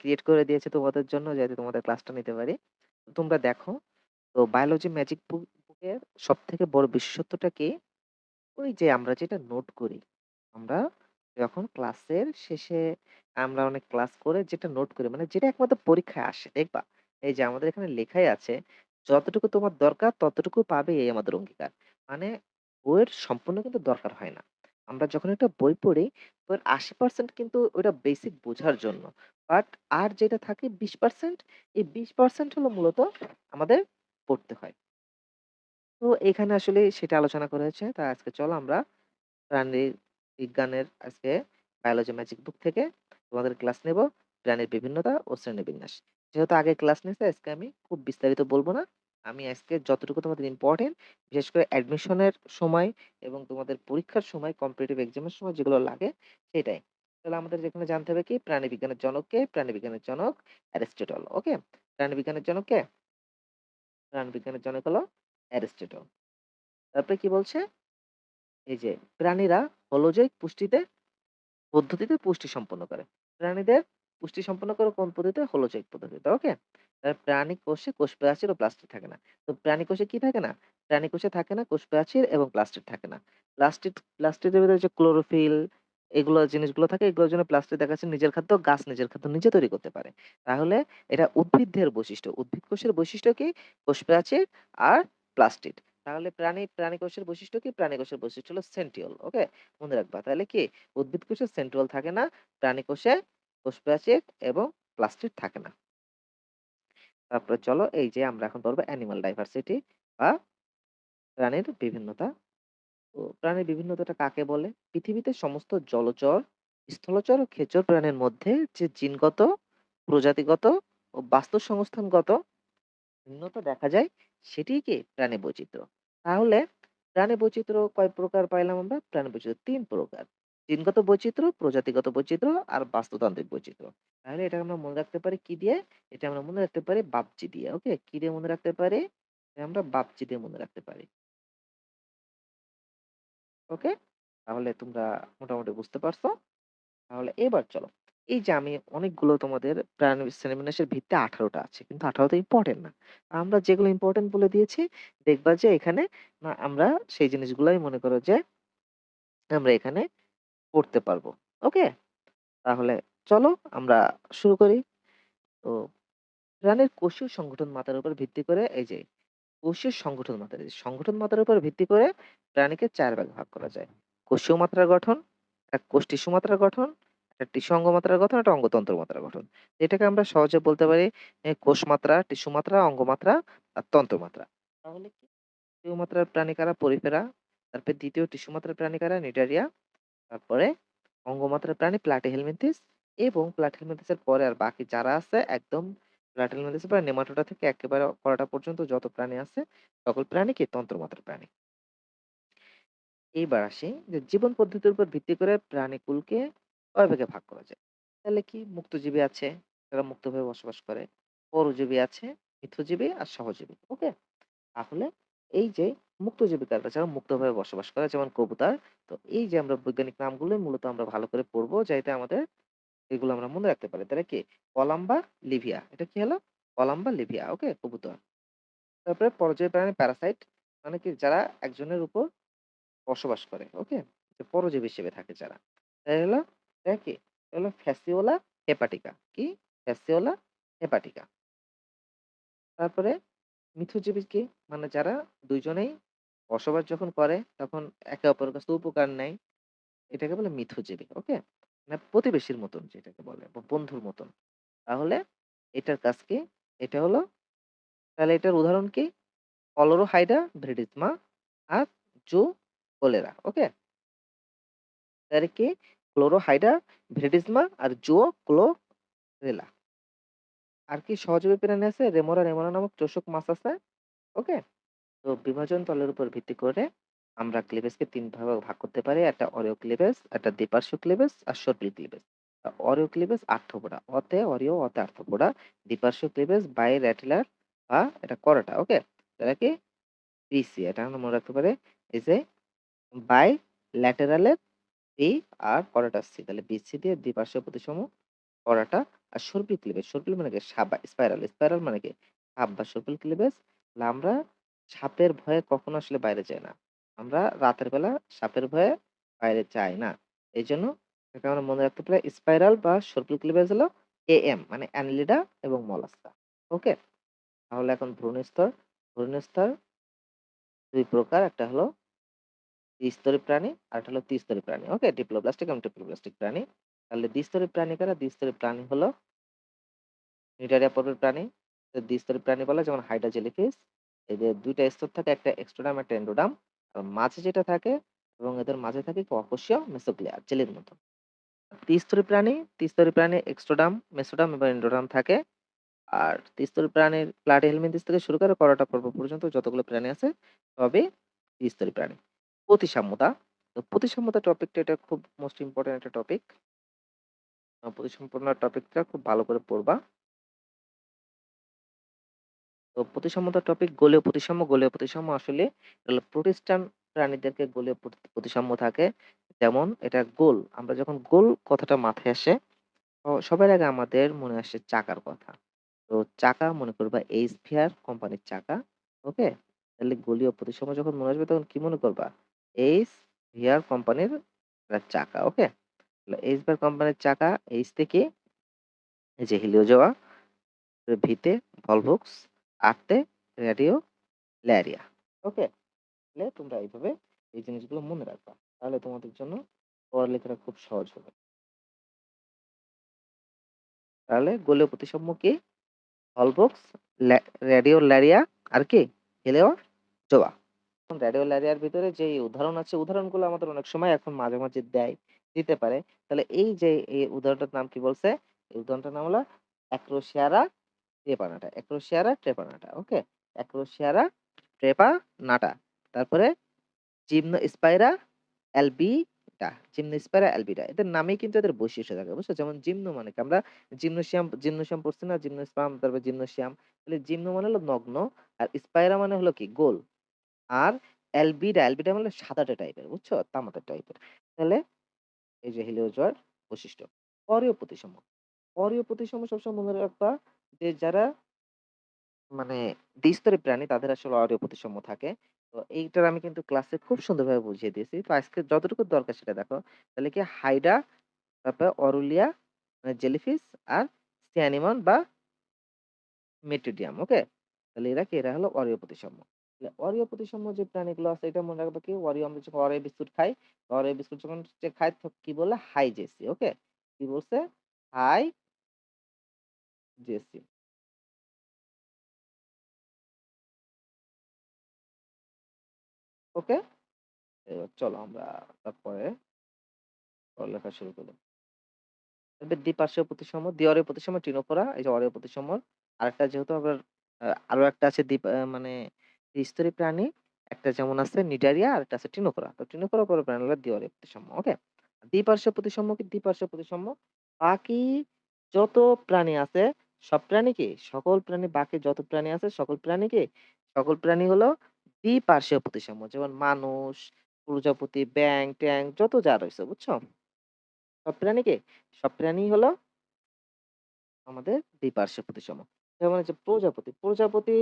Create করে দিয়েছে তোমাদের জন্য যাতে তোমাদের ক্লাসটা নিতে পারি। তোমরা দেখো, তো বায়োলজি ম্যাজিক বুক বুকের সবথেকে বড় বিশেষত্বটা কি? ওই যে আমরা যেটা নোট করি, আমরা যখন ক্লাসের শেষে আমরা অনেক ক্লাস করে যেটা নোট করি মানে যেটা একমাত্র পরীক্ষায় আসে দেখবা। এই যে আমাদের এখানে লেখাই আছে, "যতটুকু তোমার দরকার ততটুকু পাবে এই আমাদের অঙ্গীকার।" মানে বইয়ের সম্পূর্ণ কিন্তু দরকার হয় না। আমরা যখন একটা বই পড়ি, বইয়ের ৮০% কিন্তু ওটা বেসিক বোঝার জন্য। বাট আর যেটা থাকে ২০% এই ২০% হলো মূলত আমাদের পড়তে হয়। তো এখানে আসলে সেটা আলোচনা করা হয়েছে। তো আজকে চলো আমরা প্রাণীর বিজ্ঞানের আজকে বায়োলজি ম্যাজিক বুক থেকে তোমাদের ক্লাস নেব। প্রাণীর বিভিন্নতা ও শ্রেণীবিন্যাস। যেহেতু আগে ক্লাস নিয়েছি আজকে আমি খুব বিস্তারিত বলব না। আমি আজকে যতটুকু তোমাদের ইম্পোর্টেন্ট বিশেষ করে অ্যাডমিশনের সময় এবং তোমাদের পরীক্ষার সময় কম্পিটিটিভ এক্সামের সময় যেগুলো লাগে সেটাই। তাহলে আমাদের যেখানে জানতে হবে কি প্রাণীবিজ্ঞানের জনক কে? প্রাণীবিজ্ঞানের জনক অ্যারিস্টটল। ওকে? প্রাণীবিজ্ঞানের জনক কে? প্রাণীবিজ্ঞানের জনক হলো অ্যারিস্টটল। তারপরে কি বলছে? এই যে প্রাণীরা হলোজৈক পুষ্টিতে, পদ্ধতিতে পুষ্টি সম্পন্ন করে। প্রাণীদের পুষ্টি সম্পন্ন করে কোন পদ্ধতিতে? হলোজৈক পদ্ধতিতে। ওকে? প্রাণী কোষে কোষ প্রাচীর ও প্লাস্টিড থাকে না। তো প্রাণী কোষে কি থাকে না? প্রাণী কোষে থাকে না কোষ প্রাচীর এবং প্লাস্টিড থাকে না। প্লাস্টিড, প্লাস্টিডের ভিতরে যে ক্লোরোফিল এগুলো জিনিসগুলো থাকে, এগুলোর জন্য প্লাস্টিড দেখা যাচ্ছে নিজের খাদ্য, গাছ নিজের খাদ্য নিজে তৈরি করতে পারে। তাহলে এটা উদ্ভিদের বৈশিষ্ট্য। উদ্ভিদ কোষের বৈশিষ্ট্য কি? কোষ প্রাচীর আর প্লাস্টিড। তাহলে প্রাণী প্রাণী কোষের বৈশিষ্ট্য কি? প্রাণী কোষের বৈশিষ্ট্য হলো সেন্ট্রিওল। ওকে? মনে রাখবা। তাহলে কি? উদ্ভিদ কোষে সেন্ট্রিওল থাকে না। প্রাণী কোষে কোষ প্রাচীর এবং প্লাস্টিড থাকে না। তারপরে চলো এই যে আমরা এখন পড়ব অ্যানিমাল ডাইভার্সিটি বা প্রাণীর বিভিন্নতা। তো প্রাণীর বিভিন্নতাটা কাকে বলে? পৃথিবীতে সমস্ত জলচর, স্থলচর ও খেচর প্রাণীর মধ্যে যে জিনগত, প্রজাতিগত ও বাস্তুসংস্থানগত ভিন্নতা দেখা যায় সেটিই কি? প্রাণী বৈচিত্র্য। তাহলে প্রাণী বৈচিত্র্য কয় প্রকার পাইলাম আমরা? প্রাণী বৈচিত্র্য তিন প্রকার। জিনগত বৈচিত্র্য, প্রজাতিগত বৈচিত্র্য আর বাস্তুতান্ত্রিক বৈচিত্র্য। তাহলে এটা আমরা মনে রাখতে পারি কি দিয়ে? এটা আমরা মনে রাখতে পারি বাপজি দিয়ে। ওকে? কি দিয়ে মনে রাখতে পারি? আমরা বাপজি দিয়ে মনে রাখতে পারি। ওকে? তাহলে তোমরা মোটামুটি বুঝতে পারছ? তাহলে এবার চলো। এই যে আমি অনেকগুলো তোমাদের প্রাণী শ্রেণীবিন্যাসের ভিত্তি ১৮ টা আছে। কিন্তু ১৮ টা ইম্পোর্টেন্ট না। আমরা যেগুলো ইম্পোর্টেন্ট বলে দিয়েছি দেখবা যে এখানে আমরা সেই জিনিসগুলাই মনে করো যে আমরা এখানে পড়তে পারব। ওকে? তাহলে চলো আমরা শুরু করি। তো প্রাণীর কোষীয় সংগঠন মাত্রার উপর ভিত্তি করে এই যে কোষীয় সংগঠন মাত্রা, এই সংগঠন মাত্রার উপর ভিত্তি করে প্রাণীকে ৪ ভাগে ভাগ করা যায়। কোষীয় মাত্রার গঠন, একটা কোষ টিস্যু মাত্রার গঠন, একটা টিস্যু অঙ্গ মাত্রার গঠন, একটা অঙ্গতন্ত্র মাত্রার গঠন। এটাকে আমরা সহজে বলতে পারি কোষ মাত্রা, টিস্যু মাত্রা, অঙ্গ মাত্রা আর তন্ত্র মাত্রা। তাহলে কি? মাত্রার প্রাণী কারা? পরিফেরা। তারপর দ্বিতীয় টিস্যু মাত্রার প্রাণী কারা? নিউটারিয়া। তারপরে অঙ্গমাত্রার প্রাণী প্লাটিহেলমিনথেস এবং প্লাটিহেলমিনথেসের পরে আর বাকি যারা আছে একদম প্লাটিহেলমিনথেসের পরে নেমাটোডা থেকে একেবারে করাটা পর্যন্ত যত প্রাণী আছে সকল প্রাণী কি? তন্ত্র মাত্রার প্রাণী। এইবার আসি যে জীবন পদ্ধতির উপর ভিত্তি করে প্রাণীকুলকে কয় ভাগে ভাগ করা যায়? তাহলে কি? মুক্তজীবী আছে, যারা মুক্তভাবে বসবাস করে। পরজীবী আছে, মিথ্যজীবী আর সহজীবী। ওকে? তাহলে এই যে মুক্তজীবী কারা? যারা মুক্তভাবে বসবাস করে যেমন কবুতর। তো এই যে আমরা বৈজ্ঞানিক নামগুলোই মূলত আমরা ভালো করে পড়ব যাতে আমাদের এগুলো আমরা মনে রাখতে পারি। তাহলে কি? কলাম্বা, লিভিয়া। এটা কি হলো? কলাম্বা, লিভিয়া। ওকে? কবুতর। তারপরে পরজীবী প্রাণী প্যারাসাইট মানে কি? যারা একজনের উপর বসবাস করে। ওকে? পরজীবী হিসেবে থাকে যারা। তাই হলো এটা কি? হলো ফ্যাসিওলা হেপাটিকা। কি? ফ্যাসিওলা হেপাটিকা। তারপরে মিথ্যজীবী কি? মানে যারা ২ জনেই বসবাস যখন করে, তখন একে অপরের কাছ উপকার নেয়। এটাকে বলে মিথ্যজীবী। ওকে? মানে প্রতিবেশীর মতন যেটাকে বলে বন্ধুর মতন। তাহলে এটার কাজ কি? এটা হলো, তাহলে এটার উদাহরণ কি? কলোরোহাইডা, ভ্রিডিজমা আর জু কোলেরা। ওকে? তাহলে কি? ক্লোরোহাইডা, ভ্রিডিজমা আর জুও ক্লোরেলা। আর কি সহজীবী প্রাণী আছে? রেমোরা রেমোরা নামক চোষক মাছ আছে। ওকে? তো বিভাজন তলের উপর ভিত্তি করে আমরা ক্লিভেজকে তিন ভাগে ভাগ করতে পারি। একটা অরিও ক্লিভেজ, একটা দ্বিপার্শ্বীয় ক্লিভেজ আর সর্পিল। আ অরিও ক্লিভেজ আর্থ্রোপোডা। অতে অরিও, অতে আর্থ্রোপোডা। দ্বিপার্শ্বীয় ক্লিভেজ বাইল্যাটেরাল বা এটা করাটা। ওকে? তাহলে কি? পিসি এটা আমরা মনে রাখতে পারি। এই যে বাই ল্যাটেরালের বি আর করাটা সি। তাহলে বিসি দিয়ে দ্বিপার্শ্বীয় প্রতিসম করাটা আর সর্পিল ক্লিভেজ সর্পিল মানে কি? সাপ বা স্পাইরাল স্পাইরাল মানে কি? সাপ বা সর্পিল ক্লিভেজ তাহলে আমরা সাপের ভয়ে কখনো আসলে বাইরে যাই না। আমরা রাতের বেলা সাপের ভয়ে বাইরে যাই না। এই জন্য আমরা মনে রাখতে পারি স্পাইরাল বা সর্পিল ক্লিভেজ হলো এ এম মানে অ্যানিলিডা এবং মলাস্কা। ওকে? তাহলে এখন ভ্রূণস্তর ভ্রূণস্তর দুই প্রকার, একটা হলো দ্বিস্তরী প্রাণী আর একটা হলো ত্রিস্তরী প্রাণী। ওকে? ডিপ্লোপ্লাস্টিক এবং ট্রিপ্লোপ্লাস্টিক প্রাণী। তাহলে দ্বিস্তরী প্রাণী কারা? দ্বিস্তরী প্রাণী হলো নিডারিয়া পর্বের প্রাণী। দ্বিস্তরী প্রাণী বলা যেমন হাইড্রা জেলিফিশ এদের দুইটা স্তর থাকে, একটা এক্সট্রোডাম, একটা এন্ডোডাম। আর মাঝে যেটা থাকে এবং এদের মাঝে থাকে অকোষীয় মেসোগ্লিয়া জেলির মতো। ত্রিস্তরী প্রাণী ত্রিস্তরী প্রাণী এক্সট্রোডাম, মেসোডাম এবং এন্ডোডাম থাকে। আর ত্রিস্তরী প্রাণীর প্লাটিহেলমিনথেস থেকে শুরু করে করোটা পর্ব পর্যন্ত যতগুলো প্রাণী আছে সবই ত্রিস্তরী প্রাণী। প্রতিসাম্যতা, তো প্রতিসাম্যতা টপিকটা এটা খুব মোস্ট ইম্পর্টেন্ট একটা টপিক প্রতিসম্পন্ন টপিকটা খুব ভালো করে পড়বা। তো প্রতিসাম্যতা টপিক গোলীয় প্রতিসাম্য গোলীয় প্রতিসাম্য আসলে প্রোটিস্টান প্রাণীদেরকে গোলীয় প্রতি- প্রতিসাম্য থাকে। যেমন এটা গোল, আমরা যখন গোল কথাটা মাথায় আসে সবার আগে আমাদের মনে আসে চাকার কথা। তো চাকা মনে করবা এই স্ফিয়ার কোম্পানির চাকা, ওকে? তাহলে গোলীয় প্রতিসাম্য যখন মনে আসবে তখন কি মনে করবা? এইচ ভিআর কোম্পানির চাকা, ওকে? ভিআর কোম্পানির চাকা, এইচ থেকে এই যে হিলিও যাওয়া ভিতে ভলভক্স, আটতে রেডিও, ল্যারিয়া। ওকে? তাহলে তোমরা এইভাবে এই জিনিসগুলো মনে রাখবা। তাহলে তোমাদের জন্য পড়ালেখাটা খুব সহজ হবে। তাহলে গোলীয় প্রতিসাম্য কি? হলবক্স রেডিও, ল্যারিয়া, আর কি? হেলেও জোয়া। রেডিও, ল্যারিয়ার ভিতরে যে উদাহরণ আছে, উদাহরণগুলো আমাদের অনেক সময় এখন মাঝে মাঝে দেয়। দিতে পারে। তাহলে এই যে এই উদাহরণটার নাম কি বলছে? এই উদাহরণটার নাম হলো অ্যাক্রোশিয়ারা ট্রেপানাটা অ্যাক্রোশিয়ারা ট্রেপানাটা ওকে? অ্যাক্রোশিয়ারা ট্রেপানাটা তারপরে অ্যালবিটা জিমনো স্পাইরা অ্যালবিটা, এদের নামেই কিন্তু এদের বৈশিষ্ট্য থাকে, বুঝছ? যেমন জিমনো মানে কি? আমরা তারপর তাহলে জিমনো মানে হলো নগ্ন, আর স্পাইরা মানে হলো কি? গোল, আর মানে টাইপের বুঝছ? টাইপের তাহলে এই যে হিলিওজয়ের বৈশিষ্ট্য। অরীয় প্রতিসম। অরীয় প্রতিসম সবসময় মনে রাখবা যে যারা মানে দ্বিস্তরী প্রাণী তাদের আসলে অরীয় প্রতিসম থাকে। তো এইটার আমি কিন্তু ক্লাসে খুব সুন্দরভাবে বুঝিয়ে দিয়েছি। তো আজকে যতটুকু দরকার সেটা দেখো। তাহলে কি হাইডা, তারপরে অরুলিয়া মানে জেলিফিশ আর সিয়ানিমন বা মেট্রিডিয়াম ওকে? তাহলে এরা কি? এরা হলো অরীয় প্রতিসাম্য অরীয় প্রতিসাম্য যে প্রাণীগুলো আছে এটা মনে রাখবে কি? অরীয় আমরা যখন অরীয় বিস্কুট খাই অরীয় বিস্কুট যখন যে খাই কি বলে? হাই জেসি ওকে কি বলছে? হাই জেসি ওকে এবার চলো আমরা তারপরে পড়ালেখা শুরু করি। দ্বিপার্শ্বীয় প্রতিসাম্য দ্বিঅরীয় প্রতিসাম্য টিনোফোরা এই যে অরীয় প্রতিসাম্য আরেকটা যেহেতু আহ, আরও একটা আছে দ্বীপ মানে স্তরী প্রাণী, একটা যেমন আছে নিডারিয়া আর একটা আছে টিনোফোরা তো টিনোফোরা পরে প্রাণী হলো দ্বিঅরীয় প্রতিসাম্য, ওকে? দ্বিপার্শ্বীয় প্রতিসাম্য কি দ্বিপার্শ্বীয় প্রতিসাম্য? বাকি যত প্রাণী আছে, সব প্রাণী কি? সকল প্রাণী, বাকি যত প্রাণী আছে, সকল প্রাণী কি? সকল প্রাণী হলো দ্বিপার্শ্বীয় প্রতিসাম্য। যেমন মানুষ, প্রজাপতি ব্যাং ট্যাং, যত যা রয়েছে, বুঝছ? সব প্রাণী কি? সব প্রাণী হলো আমাদের দ্বিপার্শ্ব প্রতিসম যেমন হচ্ছে প্রজাপতি প্রজাপতি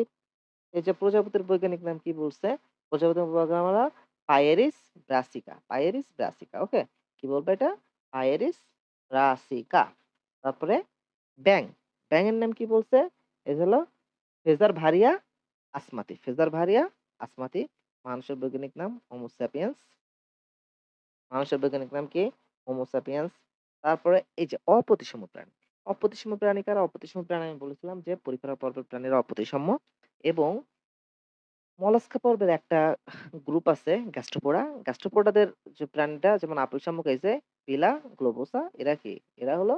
এই যে প্রজাপতির বৈজ্ঞানিক নাম কি বলছে? প্রজাপতির নাম পায়েরিস ব্রাসিকা পায়েরিস ব্রাসিকা ওকে কি বলব এটা? Pieris Brassica. তারপরে ব্যাং ব্যাং এর নাম কি বলছে? এই হলো ফেজার ভারিয়া আসমাতি, ফেজার ভারিয়া আসমাতি, মানুষের বৈজ্ঞানিক নাম হোমোস্যাপিয়েন্স মানুষের বৈজ্ঞানিক নাম কি? হোমোস্যাপিয়েন্স তারপরে এই যে অপ্রতিসম প্রাণী অপ্রতিসম প্রাণী কারা? অপ্রতিসম প্রাণী আমি বলেছিলাম যে পরিফেরা পর্বের প্রাণীরা অপ্রতিসম এবং মলাস্কা পর্বের একটা গ্রুপ আছে গ্যাস্ট্রোপোডা গ্যাস্ট্রোপোডাদের যে প্রাণীটা, যেমন আপেল শামুক এই পিলা, গ্লোবোসা, এরা কি? এরা হলো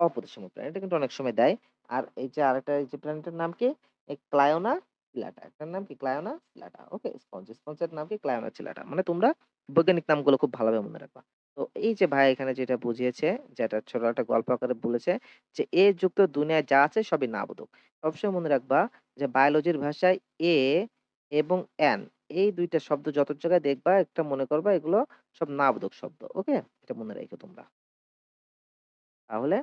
অপ্রতিসম প্রাণী। এটা কিন্তু অনেক সময় দেয়। আর এই যে আরেকটা, এই যে প্রাণীটার নাম কি? এই ক্লায়োনা চিলাটা একটার নাম কি? ক্লায়োনা চিলাটা ওকে, স্পঞ্জ। স্পঞ্জের নাম কি? ক্লায়োনা চিলাটা মানে তোমরা বৈজ্ঞানিক নামগুলো খুব ভালোভাবে মনে রাখবা। তো এই যে ভাই এখানে যেটা বুঝিয়েছে যেটা ছোট একটা গল্প আকারে বলেছে যে এ যুক্ত দুনিয়ায় যা আছে সবই নাবোধক সবসময় মনে রাখবা যে বায়োলজির ভাষায় এ এবং এন এই দুইটা শব্দ যত জায়গায় দেখবা একটা মনে করবা এগুলো সব নাবোধক শব্দ ওকে? এটা মনে রেখো তোমরা। তাহলে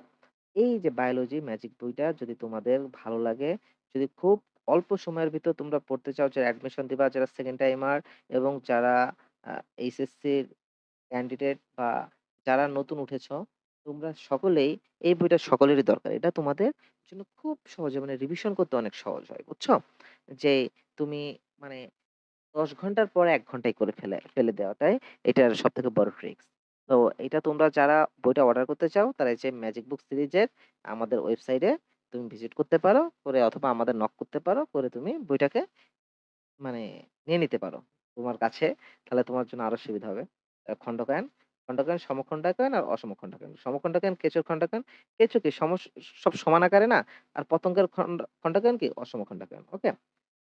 এই যে বায়োলজি ম্যাজিক বইটা যদি তোমাদের ভালো লাগে, যদি খুব অল্প সময়ের ভিতর তোমরা পড়তে চাও যারা অ্যাডমিশন দিবা, যারা সেকেন্ড টাইমার এবং যারা এইচএসসির ক্যান্ডিডেট বা যারা নতুন উঠেছ, তোমরা সকলেই এই বইটা সকলেরই দরকার। এটা তোমাদের জন্য খুব সহজে মানে রিভিশন করতে অনেক সহজ হয়। বুঝছ? যে তুমি মানে ১০ ঘণ্টার পরে ১ ঘন্টায় করে ফেলে ফেলে দেওয়াটাই এটার সবথেকে বড় ট্রিক্স। তো এটা তোমরা যারা বইটা অর্ডার করতে চাও তারা এই যে ম্যাজিক বুক সিরিজের আমাদের ওয়েবসাইটে তুমি ভিজিট করতে পারো। করে অথবা আমাদের নক করতে পারো। করে তুমি বইটাকে মানে নিয়ে নিতে পারো তোমার কাছে। তাহলে তোমার জন্য আরও সুবিধা হবে। আ খন্ডকায়ন, খন্ডকায়ন, সমখন্ডাকায়ন আর অসমখন্ডাকায়ন। সমখন্ডাকায়ন, কেঁচোর খন্ডাকায়ন। কেঁচো কি সমস সব সমান আকারে না? আর পতঙ্গের খন্ড খন্ডাকায়ন কি? অসমখন্ডাকায়ন। ওকে?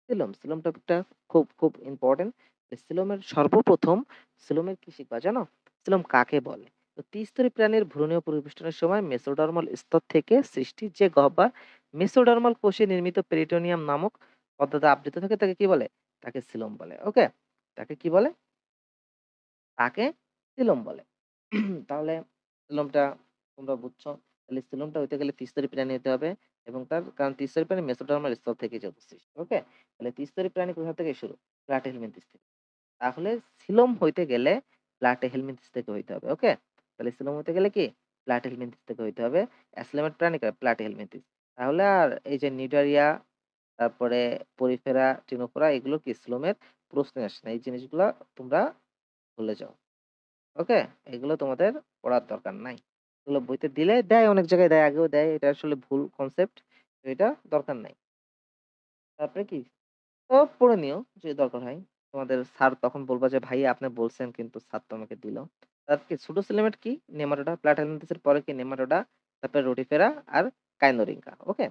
সিলোম, সিলোম টপিকটা খুব, খুব ইম্পোর্টেন্ট। সিলোমের সর্বপ্রথম সিলোমের কি শিখবা জানো? সিলোম কাকে বলে? তো ত্রিস্তরী প্রাণীর ভ্রূণীয় পরিবেষ্টনের সময় মেসোডার্মাল স্তর থেকে সৃষ্টি যে গহ্বর মেসোডার্মাল কোষে নির্মিত পেরিটোনিয়াম নামক পদার্থ আবৃত থাকে তাকে কি বলে? তাকে সিলোম বলে। ওকে? তাকে কি বলে? তাকে সিলোম বলে। তাহলে সিলোমটা তোমরা বুঝছ। তাহলে সিলোমটা হইতে গেলে ত্রিস্তরী প্রাণী হতে হবে এবং তার কারণ ত্রিস্তরী প্রাণী মেসোডার্মাল স্তর থেকে যেহেতু সৃষ্টি। ওকে? তাহলে ত্রিস্তরী প্রাণী কোথা থেকে শুরু? প্লাটে প্লাটিহেলমিনথেস থেকে। তাহলে সিলোম হইতে গেলে প্লাটে প্লাটিহেলমিনথেস থেকে হইতে হবে। ওকে? তাহলে সিলোম হইতে গেলে কি? প্লাটে প্লাটিহেলমিনথেস থেকে হইতে হবে। অ্যাসলেমেট প্রাণী কারা? প্লাটিহেলমিনথেস। তাহলে আর এই যে নিউটারিয়া, তারপরে পরিফেরা, টিনোফোরা এগুলো কি সিলোমের প্রশ্নই আসে না। এই জিনিসগুলা তোমরা ভুলে যাও। ওকে? এগুলো তোমাদের পড়ার দরকার নাই। এগুলো বইতে দিলে দেয় অনেক জায়গায় দেয়, আগেও দেয়। এটা আসলে ভুল কনসেপ্ট। এটা দরকার নাই। তারপরে কি? তো পড়ে নিও যদি দরকার হয়। তোমাদের স্যার তখন বলবা যে, "ভাই আপনি বলছেন কিন্তু স্যার তো আমাকে দিল।" তারপর কি সুডোসিলেমেট কি? নেমাটোডা, প্লাটিহেলমিনথেসের পরে কি নেমাটোডা, তারপরে রোটিফেরা আর কাইনোরিঙ্কা। ওকে?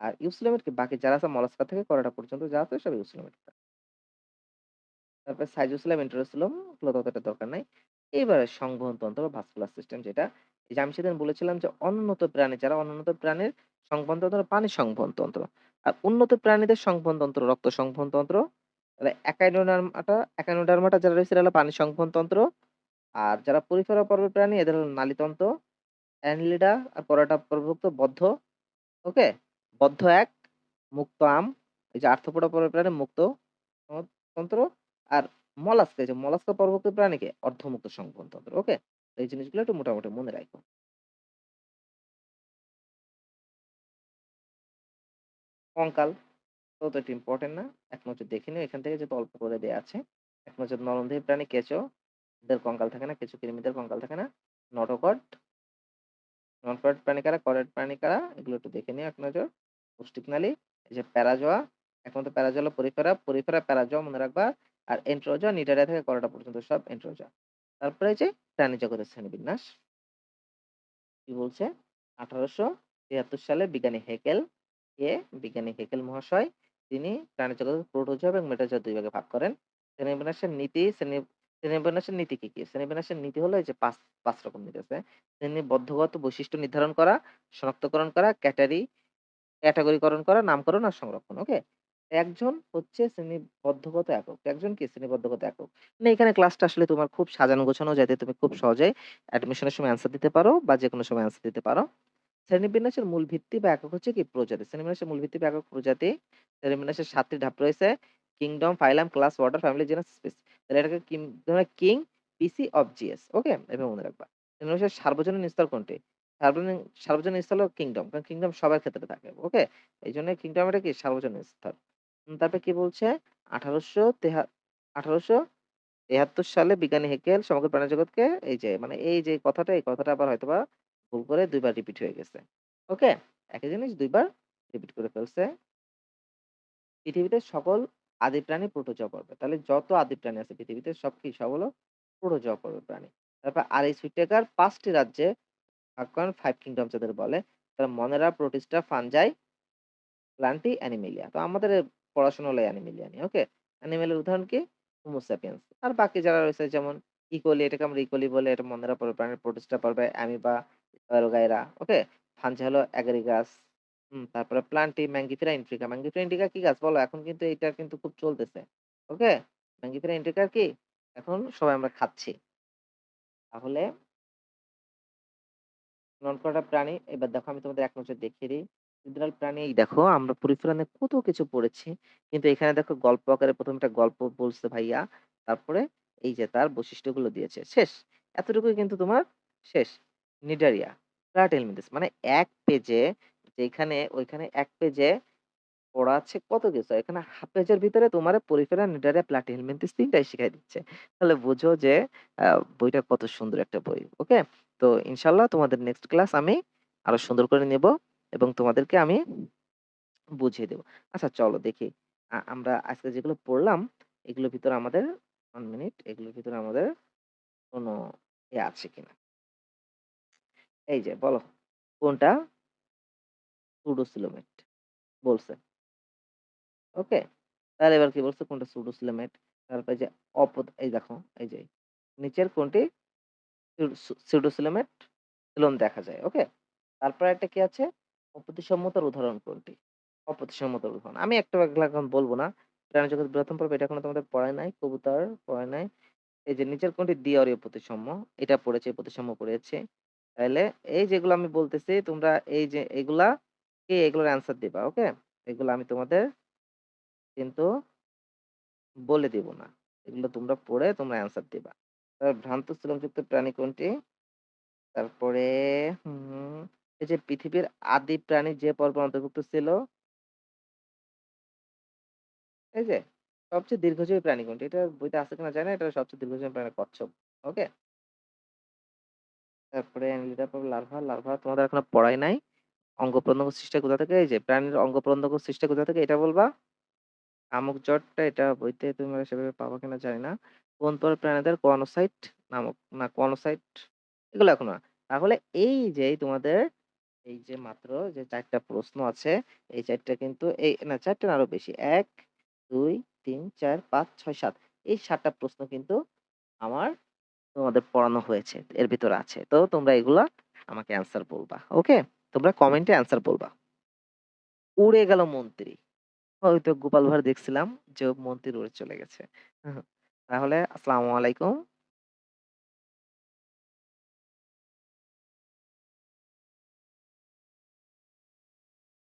আর ইউসিলেমেট কি? বাকি যারা আছে মলাস্কা থেকে করাটা পর্যন্ত যা আছে সব ইউসিলেমেট। তারপরে সাইটোসিলাম, ইন্টেরোসিলাম এগুলো ততটা দরকার নাই। এবারে সংবহন তন্ত্র বা ভাস্কুলার সিস্টেম যেটা, এই যে আমি সেদিন বলেছিলাম যে অনুন্নত প্রাণী যারা অনুন্নত প্রাণীর সংবহন তন্ত্র পানি সংবহন তন্ত্র। আর উন্নত প্রাণীদের সংবহন তন্ত্র রক্ত সংবহন তন্ত্র। একাইনোডার্মাটা একাইনোডার্মাটা যারা রয়েছে হলো পানি সংবহন তন্ত্র। আর যারা পরিফেরা পর্বের প্রাণী এদের হলো নালীতন্ত্র। অ্যানেলিডা আর পরোটা পর্বভুক্ত বদ্ধ। ওকে? বদ্ধ এক মুক্ত আম। এই যে আর্থ্রোপোডা পর্বের প্রাণী মুক্ত তন্ত্র। আর মলাস্কা যে মলাস্কা পর্বত প্রাণীকে অর্ধমুক্ত সংবহন তন্ত্র। ওকে? এই জিনিসগুলো একটু মোটামুটি মনে রাইখো। কঙ্কাল ততটা ইম্পোর্টেন্ট না। এক নজর দেখে নিও এখান থেকে যেহেতু অল্প করে দেওয়া আছে। এক নজর নরমদেহী প্রাণী কেঁচো, এদের কঙ্কাল থাকে না, কেঁচো কৃমিদের কঙ্কাল থাকে না। নটোকট, করেড প্রাণী কারা? করেড প্রাণী কারা? এগুলো একটু দেখে নিও এক নজর। পৌষ্টিক নালী, এই যে প্যারাজোয়া, একমাত্র প্যারাজোয়া হলো পরিফেরা, পরিফেরা প্যারাজোয়া মনে রাখবা। আর এন্ট্রোজোয়া নিটারিয়া থেকে করোটা পর্যন্ত সব এন্ট্রোজোয়া। তারপরে যে প্রাণী জগতের শ্রেণীবিন্যাস। কি বলছে? ১৮৭৩ সালে বিজ্ঞানী হেকেল কে বিজ্ঞানী হেকেল মহাশয় তিনি প্রাণী জগতের প্রোটোজোয়া এবং মেটাজোয়া ২ ভাগে ভাগ করেন। শ্রেণীবিন্যাসের নীতি শ্রেণি শ্রেণীবিন্যাসের নীতি কি, কি? শ্রেণীবিন্যাসের নীতি হলো এই যে ৫, ৫ রকম নীতি আছে। শ্রেণীবদ্ধগত বৈশিষ্ট্য নির্ধারণ করা, শনাক্তকরণ করা, ক্যাটারি ক্যাটেগরিকরণ করা, নামকরণ আর সংরক্ষণ। ওকে? একজন হচ্ছে শ্রেণীবদ্ধগত একক। একজন কি? শ্রেণীবদ্ধগত একক। মানে এখানে ক্লাসটা আসলে তোমার খুব সাজানো গোছানো যাতে তুমি খুব সহজে অ্যাডমিশনের সময় অ্যান্সার দিতে পারো বা যেকোনো সময় অ্যান্সার দিতে পারো। শ্রেণীবিন্যাসের মূল ভিত্তি বা একক হচ্ছে কি? প্রজাতি। শ্রেণীবিন্যাসের মূল ভিত্তি বা একক প্রজাতি। শ্রেণীবিন্যাসের ৭ টি ধাপ রয়েছে। Kingdom, phylum, class, order, family, genus, species. তাহলে এটাকে king PC of GS. Okay? এভাবে মনে রাখবা। শ্রেণীবিন্যাসের সার্বজনীন স্তর কোনটি? সার্বজনীন সার্বজনীন হলো কিংডম। কারণ কিংডম সবার ক্ষেত্রে থাকে। ওকে? এই জন্য কিংডম এটা কি? সার্বজনীন স্তর। উম তারপরে কি বলছে? ১৮০০ তেহা ১৮৭৩ সালে বিজ্ঞানী হেকেল সমগ্র প্রাণীজগৎকে এই যে মানে এই যে কথাটা, এই কথাটা আবার হয়তোবা ভুল করে ২ বার রিপিট হয়ে গেছে। ওকে? একই জিনিস ২ বার রিপিট করে ফেলছে। পৃথিবীতে সকল আদি প্রাণী প্রোটোজোয়া পর্বে। তাহলে যত আদি প্রাণী আছে পৃথিবীতে সব কি? সব হলো প্রোটোজোয়া পর্বের প্রাণী। তারপর আরিস হুইটেকার ৫ টি রাজ্যে ভাগ করেন 5 কিংডম যাদের বলে। তারা Monera, Protista, Fungi, Plantae, Animalia. তো আমাদের পড়াশোনা হলো অ্যানিমেলিয়া নিয়ে। ওকে? অ্যানিমেলের উদাহরণ কি? হোমোস্যাপিয়েন্স আর বাকি যারা রয়েছে যেমন ইকোলি এটাকে আমরা ইকোলি বলে এটা মনেরা পর্বের প্রাণী, প্রোটিস্টা পর্বে অ্যামিবা, স্পাইরোগাইরা। ওকে? ফানজাই হলো অ্যাগারিগাস। হুম, তারপরে Plantae, Mangifera indica Mangifera indica কি গাছ বলো? এখন কিন্তু এটা কিন্তু খুব চলতেছে। ওকে? ম্যাঙ্গিফেরা ইন্ট্রিকা কি? এখন সবাই আমরা খাচ্ছি। তাহলে নন কটা প্রাণী এবার দেখো আমি তোমাদের এক নজরে দেখিয়ে দিই। ক্ষুদ্রাল প্রাণী দেখো আমরা পরিফেরণে কত কিছু পড়েছি। কিন্তু এখানে দেখো গল্প আকারে ১ম একটা গল্প বলছে ভাইয়া। তারপরে এই যে তার বৈশিষ্ট্যগুলো দিয়েছে। শেষ। এতটুকুই কিন্তু তোমার শেষ। নিডারিয়া, প্লাটিহেলমিনথেস মানে ১ পেজে যেখানে ওইখানে ১ পেজে পড়া আছে কত কিছু। এখানে হাফ পেজের ভিতরে তোমারে পরিফেরা, নিডারিয়া, প্লাটিহেলমিনথেস ৩ টাই শিখাই দিচ্ছে। তাহলে বুঝো যে আ বইটা কত সুন্দর একটা বই। ওকে? তো ইনশাআল্লাহ তোমাদের নেক্সট ক্লাস আমি আরও সুন্দর করে নেব এবং তোমাদেরকে আমি বুঝিয়ে দেব। আচ্ছা চলো দেখি। আমরা আজকে যেগুলো পড়লাম এগুলোর ভিতরে আমাদের ওয়ান মিনিট এগুলোর ভিতরে আমাদের কোনো ইয়ে আছে কিনা? এই যে, বলো কোনটা? সুডোসিলোমেট বলছে। ওকে? তাহলে এবার কি বলছে কোনটা সুডোসিলোমেট? তারপরে যে, অপদ, এই দেখো, এই যে, নিচের কোনটি সুড সুডোসিলোমেট সিলোম দেখা যায়। ওকে? তারপরে একটা কি আছে? অপ্রতিসম্মতার উদাহরণ কোনটি? অপ্রতিসম্মতার উদাহরণ। আমি একটা এখন বলব না। প্রাণীজগৎ প্রথম পর্ব এটা এখনও তোমাদের পড়ায় নাই। কবুতর পড়ায় নাই। এই যে নিচের কোনটি দ্বি-অরীয় প্রতিসাম্য? এটা পড়েছে, প্রতিসাম্য পড়েছে। তাইলে এই যেগুলো আমি বলতেছি তোমরা এই যে এগুলা কে এগুলোর অ্যান্সার দিবা। ওকে? এগুলো আমি তোমাদের কিন্তু বলে দিব না। এগুলো তোমরা পড়ে তোমরা অ্যান্সার দিবা। ভ্রান্ত সিলোমযুক্ত প্রাণী কোনটি? তারপরে হুম, এই যে পৃথিবীর আদি প্রাণী যে পর্বে অন্তর্ভুক্ত ছিল? এই যে সবচেয়ে দীর্ঘজীবী প্রাণী কোনটি? এটা বইতে আছে কিনা জানি না। এটা সবচেয়ে দীর্ঘজীবী প্রাণী কচ্ছপ। ওকে? তারপরে লার্ভা, লার্ভা তোমাদের এখনও পড়াই নাই। অঙ্গ-প্রত্যঙ্গ সৃষ্টি হয় কোথা থেকে? এই যে প্রাণীর অঙ্গ-প্রত্যঙ্গ সৃষ্টি হয় কোথা থেকে? এটা বলবা? শামুক জটটা এটা বইতে তোমরা সেভাবে পাবা কিনা জানি না। কোন পর প্রাণীদের কোয়ানোসাইট নামক না কোয়ানোসাইট এগুলো এখনও না। তাহলে এই যে তোমাদের এই যে মাত্র যে ৪ টা প্রশ্ন আছে, এই ৪ টা কিন্তু এই না ৪ টা না আরও বেশি। ১, ২, ৩, ৪, ৫, ৬, ৭ এই ৭ টা প্রশ্ন কিন্তু আমার তোমাদের পড়ানো হয়েছে। এর ভিতরে আছে। তো তোমরা এগুলা আমাকে অ্যান্সার বলবা। ওকে? তোমরা কমেন্টে অ্যান্সার বলবা। উড়ে গেল মন্ত্রী। হয়তো গোপাল ভাঁড় দেখছিলাম যে মন্ত্রী উড়ে চলে গেছে। তাহলে আসসালামু আলাইকুম।